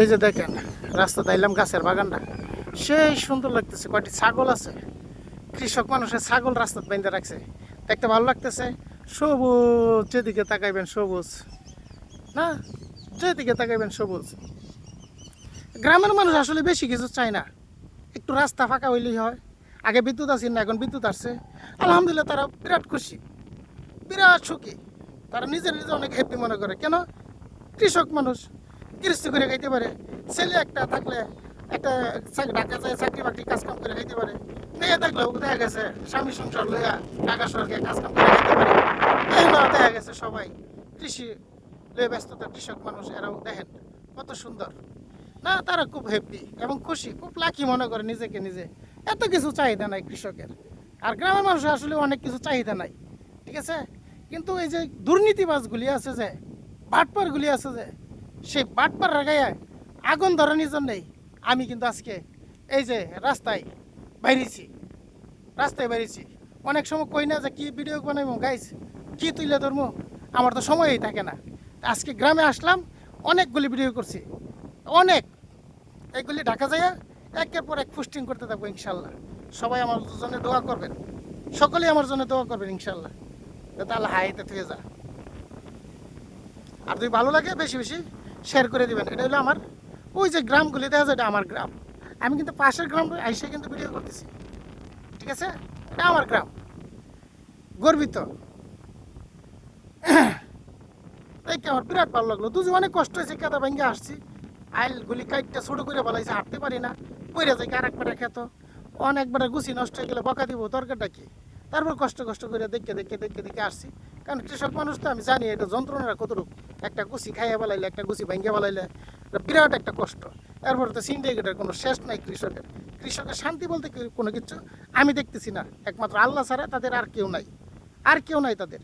এই যে দেখেন, রাস্তা দাইলাম গাছের বাগানটা। সেই সুন্দর লাগতেছে, কয়টি ছাগল আছে। কৃষক মানুষের ছাগল রাস্তা বেঁধে রাখছে। দেখতে ভালো লাগতেছে। সবুজ, যেদিকে তাকাইবেন সবুজ। না, যেদিকে তাকাইবেন সবুজ। গ্রামের মানুষ আসলে বেশি কিছু চায় না। একটু রাস্তা ফাঁকা হইলেই হয়। আগে বিদ্যুৎ আসেন না, এখন বিদ্যুৎ আসছে। আলহামদুলিল্লাহ তারা বিরাট খুশি। বিরাট সুখী। তারা নিজের নিজে অনেক হ্যাপি মনে করে। কেন? কৃষক মানুষ কৃষি করে খাইতে পারে। ছেলে একটা থাকলে একটা ঢাকা যায় চাকরি বাকরি কাজ কাম করে খাইতে পারে। মেয়ে থাকলেও দেখা গেছে, স্বামী সংসার লইয়া ঢাকা শহরকে কাজ কাম করে খাইতে পারে। এই না দেখা গেছে সবাই কৃষি লয়ে ব্যস্ততা কৃষক মানুষ, এরাও দেখেন কত সুন্দর। না, তারা খুব হ্যাপি এবং খুশি, খুব লাকি মনে করে নিজেকে নিজে। এত কিছু চাহিদা নাই কৃষকের। আর গ্রামের মানুষের আসলে অনেক কিছু চাহিদা নাই, ঠিক আছে? কিন্তু এই যে দুর্নীতিবাজগুলি আছে যে, বাটপারগুলি আছে যে সেই বাটপার গায়ে আগুন ধরানোর জন্যই আমি কিন্তু আজকে এই যে রাস্তায় বাইরেছি। রাস্তায় বেরিয়েছি অনেক সময় কই না যে কি ভিডিও বানাইবো গাইস কি তুলে ধরবো? আমার তো সময়ই থাকে না। আজকে গ্রামে আসলাম, অনেকগুলি ভিডিও করছি। অনেক। এইগুলি ঢাকা যায় একের পর এক পোস্টিং করতে থাকব ইনশাল্লাহ। সবাই আমার জন্য দোয়া করবেন। সকলেই আমার জন্য দোয়া করবেন ইনশাল্লাহ। তাহলে হাইতে থেকে যা। আর যদি ভালো লাগে বেশি বেশি শেয়ার করে দিবেন। এটা হলো আমার, ওই যে গ্রামগুলি, দেখা যায় এটা আমার গ্রাম। আমি কিন্তু পাশের গ্রাম আইসে কিন্তু ভিডিও করতেছি। ঠিক আছে? এটা আমার গ্রাম। গর্বিত। আমার বিরাট ভালো লাগল। দুজন অনেক কষ্ট হয়েছে, কেদা ভেঙে আসছি। আইল গুলি কাইটটা ছোট করে বলাইছে হাঁটতে পারি না। পড়ে যায় আর একবার খেত অনেকবার গুছি নষ্ট হয়ে গেলে বকা দিব, দরকারটা কি? তারপর কষ্ট কষ্ট করে দেখে দেখে দেখে দেখে আসছি। কারণ কৃষক মানুষ তো আমি জানি এটা যন্ত্রণাটা কতটুকু। একটা গুছি খাইয়া বেলাইলে, একটা গুছি ভাঙ্গিয়া বেলাইলে বিরাট একটা কষ্ট। এরপর তো সিন্ডিকেটের কোনো শেষ নাই কৃষকের। কৃষকের শান্তি বলতে কোনো কিছু আমি দেখতেছি না। একমাত্র আল্লাহ ছাড়া তাদের আর কেউ নাই। আর কেউ নাই তাদের।